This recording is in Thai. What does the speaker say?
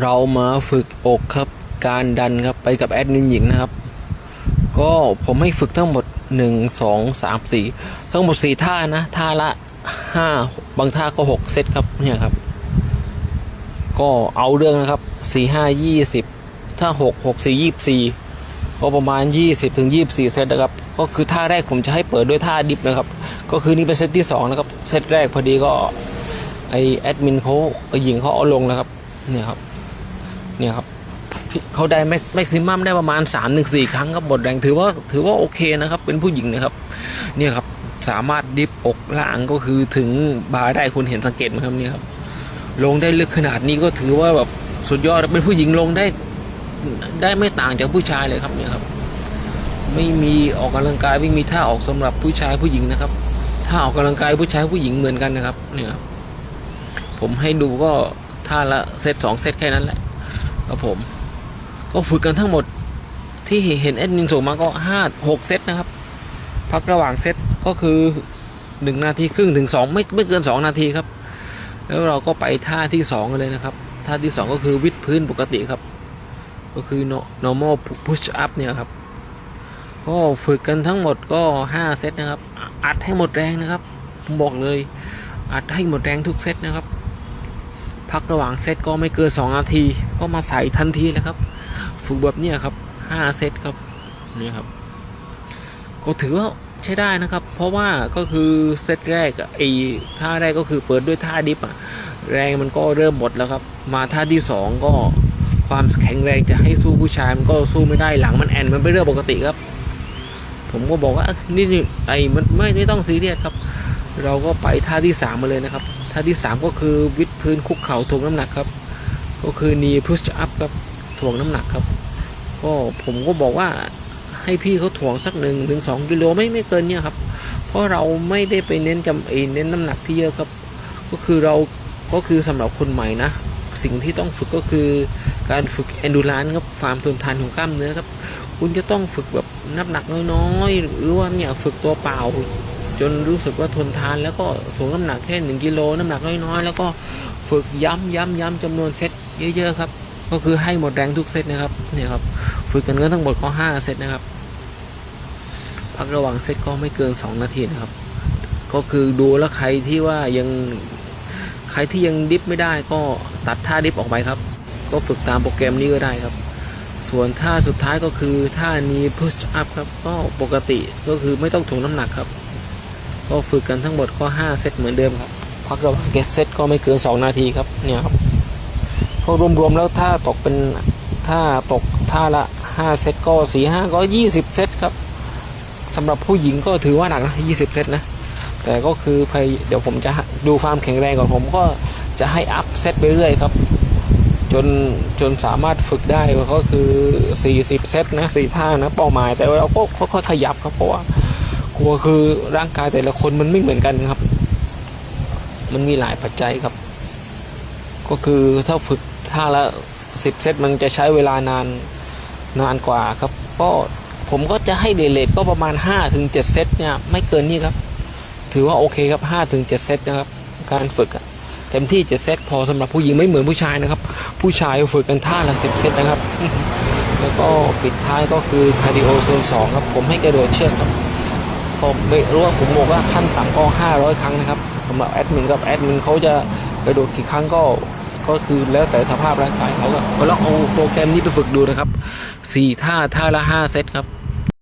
เรามาฝึกอกครับ การดันครับไปกับแอดมินหญิงนะครับ ก็ผมให้ฝึกทั้งหมดหนึ่งสองสามสี่ทั้งหมดสี่ท่านะ ท่าละห้าบางท่าก็หกเซตครับเนี่ยครับ ก็เอาเรื่องนะครับสี่ห้ายี่สิบถ้าหกหกสี่ยี่สี่ก็ประมาณยี่สิบถึงยี่สี่เซตนะครับ ก็คือท่าแรกผมจะให้เปิดด้วยท่าดิฟนะครับ ก็คือนี่เป็นเซตที่สองนะครับ เซตแรกพอดีก็ไอแอดมินเขาไอหญิงเขาเอาลงแล้วครับเนี่ยครับ เนี่ยครับเขาได้แม็กซิมัมได้ประมาณ3ามถึงสครั้งครับบทแรงถือว่าถือว่าโอเคนะครับ เป็นผู้หญิงนะครับ เนี่ยครับสามารถดิฟอกล่างก็คือถึงบาร์ได้คุณเห็นสังเกตไหมครับเนี่ยครับ ลงได้ลึกขนาดนี้ก็ถือว่าแบบสุดยอดเป็นผู้หญิงลงได้ได้ไม่ต่างจากผู้ชายเลยครับเนี่ยครับ ไม่มีออกกำลังกายไม่มีท่าออกสำหรับผู้ชายผู้หญิงนะครับถ้าออกกำลังกายผู้ชายผู้หญิงเหมือนกันนะครับ เนี่ยครับผมให้ดูก็ท่าละเซตสองเซตแค่นั้นแหละ ครับผม ก็ฝึกกันทั้งหมดที่เห็นแอดมินส่งมาก็ห้าหกเซตนะครับ พักระหว่างเซตก็คือหนึ่งนาทีครึ่งถึงสองไม่ไม่เกินสองนาทีครับ แล้วเราก็ไปท่าที่สองเลยนะครับ ท่าที่สองก็คือวิดพื้นปกติครับ ก็คือ normal push up เนี่ยครับ ก็ฝึกกันทั้งหมดก็ห้าเซตนะครับ อัดให้หมดแรงนะครับ ผมบอกเลย อัดให้หมดแรงทุกเซตนะครับ พักระหว่างเซตก็ไม่เกินสองนาที ก็มาใส่ทันทีเลยครับ ฝึกแบบนี้ครับห้าเซตครับนี่ครับ ก็ถือว่าใช้ได้นะครับ เพราะว่าก็คือเซตแรกอะไอ้ท่าแรกก็คือเปิดด้วยท่าดิฟอะแรงมันก็เริ่มหมดแล้วครับ มาท่าที่สองก็ความแข็งแรงจะให้สู้ผู้ชายมันก็สู้ไม่ได้หลังมันแอนมันเป็นเรื่องปกติครับ ผมก็บอกว่านี่นี่ไอ้มันไม่ไม่ต้องซีเรียสครับ เราก็ไปท่าที่สามมาเลยนะครับ ท่าที่สามก็คือวิดพื้นคุกเข่าถ่วงน้ำหนักครับ ก็คือ knee push up ครับถ่วงน้ำหนักครับ ก็ผมก็บอกว่าให้พี่เขาถ่วงสักหนึ่งถึงสองกิโลไม่ไม่เกินเนี่ยครับ เพราะเราไม่ได้ไปเน้นจำเอเน้นน้ำหนักที่เยอะครับ ก็คือเราก็คือสำหรับคนใหม่นะ สิ่งที่ต้องฝึกก็คือการฝึก endurance ครับความทนทานของกล้ามเนื้อครับ คุณจะต้องฝึกแบบน้ำหนักน้อยๆ หรือว่าเนี่ยฝึกตัวเปล่า จนรู้สึกว่าทนทานแล้วก็ถ่วงน้ำหนักแค่หนึ่งกิโลน้ำหนักน้อยๆแล้วก็ฝึกย้ำย้ำย้ำจำนวนเซตเยอะๆครับ ก็คือให้หมดแรงทุกเซตนะครับเนี่ยครับ ฝึกกันก็ทั้งหมดก็ห้าเซตนะครับพักระหว่างเซตก็ไม่เกินสองนาทีนะครับ ก็คือดูแล้วใครที่ว่ายังใครที่ยังดิฟไม่ได้ก็ตัดท่าดิฟออกไปครับ ก็ฝึกตามโปรแกรมนี้ก็ได้ครับ ส่วนท่าสุดท้ายก็คือท่านี้ push up ครับ ก็ปกติก็คือไม่ต้องถ่วงน้ำหนักครับ ก็ฝึกกันทั้งหมดก็5เซตเหมือนเดิมครับพักระหว่างเกตเซตก็ไม่เกิน 2 นาทีครับเนี่ยครับก็รวมๆแล้วถ้าตกเป็นถ้าตกท่าละ 5 เซตก็4 5ก็ 20 เซตครับสำหรับผู้หญิงก็ถือว่าหนักนะ20 เซตนะ แต่ก็คือพเดี๋ยวผมจะดูความแข็งแรงของผมก็จะให้อัพเซตไปเรื่อยครับ จนจนสามารถฝึกได้ก็คือ 40 เซตนะสี่ท่านะเป้าหมาย แต่ว่าเราก็ค่อยๆขยับครับเพราะว่า กลัวคือร่างกายแต่ละคนมันไม่เหมือนกันครับ มันมีหลายปัจจัยครับ ก็คือถ้าฝึกท่าละ10เซตมันจะใช้เวลานานนานกว่าครับ ก็ผมก็จะให้เดเลทก็ประมาณ5-7เซตเนี่ยไม่เกินนี้ครับ ถือว่าโอเคครับ5-7เซตนะครับ การฝึกเต็มที่7เซตพอสำหรับผู้หญิงไม่เหมือนผู้ชายนะครับ ผู้ชายฝึกกันท่าละ10เซตนะครับ แล้วก็ปิดท้ายก็คือคาร์ดิโอโซน2ครับ ผมให้กระโดดเชือกครับ ก็ไม่รู้ว่าผมบอกว่าขั้นต่ำก็ 500 ครั้งนะครับสำหรับแอดมินกับแอดมินเขาจะกระโดดกี่ครั้งก็ก็คือแล้วแต่สภาพร่างกายเขาก็ลองเอาโปรแกรมนี้ไปฝึกดูนะครับ 4 ท่าท่าละ 5 เซตครับ